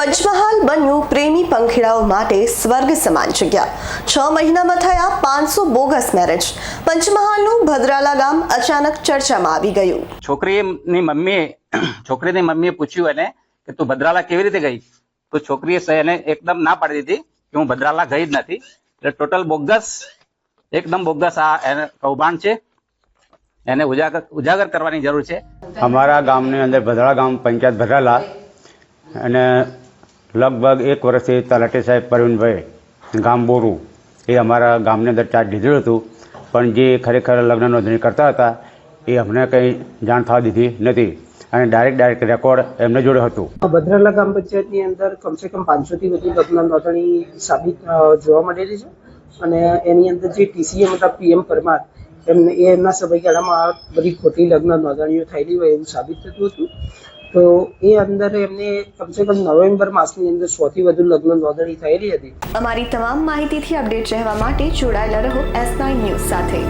પંચમહાલ બન્યું પ્રેમી પંખીડાઓ માટે સ્વર્ગ સમાન જગ્યા. છ મહિનામાં થયા પાંચસો બોગસ મેરેજ. પંચમહાલનું ભદ્રાલા ગામ અચાનક ચર્ચામાં આવી ગયું. છોકરીની મમ્મીએ છોકરીની મમ્મીએ પૂછ્યું એને કે તું ભદ્રાલા કેવી રીતે ગઈ? તો છોકરીએ એને એકદમ ના પાડી દીધી કે હું ભદ્રાલા ગઈ જ નથી. એટલે ટોટલ બોગસ એકદમ બોગસ આ એને કૌભાંડ છે. એને ઉજાગર ઉજાગર કરવાની જરૂર છે. અમારા ગામની અંદર ભદ્રાલા ગામ પંચાયત ભદ્રાલા. અને લગભગ એક વર્ષથી તલાટી સાહેબ પ્રવીણભાઈ ગામ બોરું એ અમારા ગામની અંદર ચાર્જ લીધેલું હતું. પણ જે ખરેખર લગ્ન નોંધણી કરતા હતા, એ અમને કંઈ જાણ થવા દીધી નથી અને ડાયરેક્ટ ડાયરેક્ટ રેકોર્ડ એમને જોડે હતું. ભદ્રાલા ગ્રામ પંચાયતની અંદર કમસે કમ પાંચસોથી વધુ લગ્ન નોંધણી સાબિત જોવા મળેલી છે. અને એની અંદર જે ટીસીએમ હતા, પીએમ પરમાર, એમને એમના સમયગાળામાં આ બધી ખોટી લગ્ન નોંધણીઓ થયેલી હોય એવું સાબિત થતું હતું. તો એ અંદર એમને કમસે કમ નવેમ્બર માસની અંદર સોથી વધુ લગ્ન નોંધણી થયેલી હતી. અમારી તમામ માહિતીથી અપડેટ રહેવા માટે જોડાયેલા રહો એસ નાઇન ન્યૂઝ સાથે.